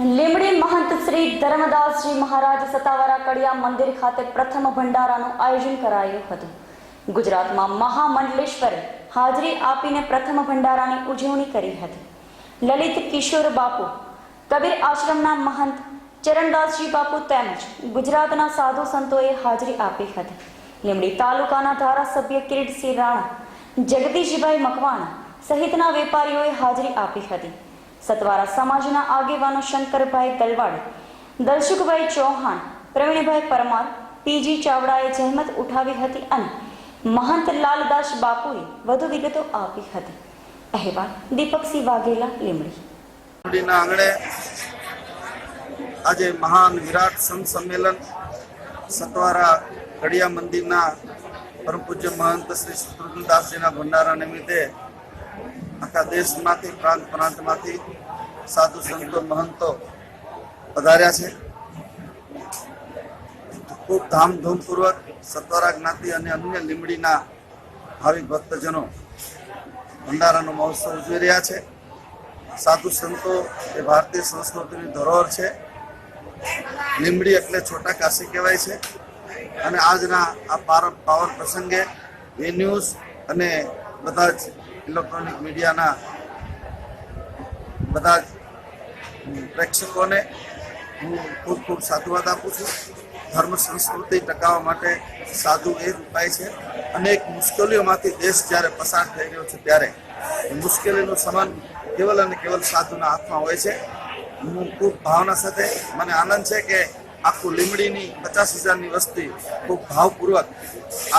લીમડી મહંત શ્રી ધર્મદાસજી મહારાજ સતાવારા કડિયા મંદિર ખાતે પ્રથમ ભંડારાનું આયોજન કરાયું હતું. ગુજરાતમાં મહામંડલેશ્વરે હાજરી આપીને પ્રથમ ભંડારાની ઉજવણી કરી હતી. લલિત કિશોર બાપુ, કબીર આશ્રમના મહંત ચરણદાસજી બાપુ તેમજ ગુજરાતના સાધુ સંતોએ હાજરી આપી હતી. લીમડી તાલુકાના ધારાસભ્ય કિરીટસિંહ રાણા, જગદીશભાઈ મકવાણા સહિતના વેપારીઓએ હાજરી આપી હતી. સતવારા સમાજના આગેવાનો શંકરભાઈ તલવાડ દલસુખભાઈ ચૌહાણ, પ્રવીણભાઈ પરમાર, પીજી ચાવડાએ જહેમત ઉઠાવી હતી અને મહંત લાલદાસ બાપુએ વધુ વિગતો આપી હતી. અહેવાલ દીપકસિંહ વાઘેલા લીમડી આંગણે આજે મહાન વિરાટ સંત સંમેલન સતવારા કડિયા મંદિરના પરમ પૂજ્ય મહંત શ્રી શત્રુઘ્નદાસજીના ભંડારા નિમિત્તે દેશમાંથી, પ્રાંત પ્રાંતમાંથી સાધુ સંતો, મહંતો પધાર્યા છે. ખૂબ ધામધૂમપૂર્વક સત્વરા જ્ઞાતિ અને અન્ય લીમડીના ભાવિક ભક્તજનો ભંડારાનો મહોત્સવ ઉજવી રહ્યા છે. સાધુ સંતો એ ભારતીય સંસ્કૃતિની ધરોહર છે. લીમડી એટલે છોટા કાશી કહેવાય છે. અને આજના આ પાવર પ્રસંગે એ ન્યૂઝ અને બધા જ ઇલેક્ટ્રોનિક મીડિયાના બધા જ પ્રેક્ષકોને હું ખૂબ ખૂબ સાધુવાદ આપું છું. ધર્મ, સંસ્કૃતિ ટકાવવા માટે સાધુ એ ઉપાય છે. અનેક મુશ્કેલીઓમાંથી દેશ જ્યારે પસાર થઈ રહ્યો છે ત્યારે મુશ્કેલીનું સમાન કેવલ અને કેવલ સાધુના હાથમાં હોય છે. હું ખૂબ ભાવના સાથે, મને આનંદ છે કે આખું લીમડીની પચાસ હજારની વસ્તી ખૂબ ભાવપૂર્વક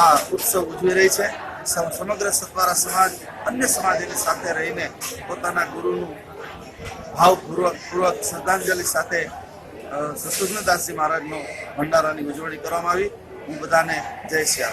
આ ઉત્સવ ઉજવી રહી છે. સમગ્ર સતવારા સમાજ, અન્ય સમાજ એની સાથે રહીને પોતાના ગુરુનું ભાવપૂર્વક, પૂર્વક શ્રદ્ધાંજલિ સાથે સસુજ્ઞદાસજી મહારાજનો ભંડારાની ઉજવણી કરવામાં આવી. હું બધાને જય શ્રી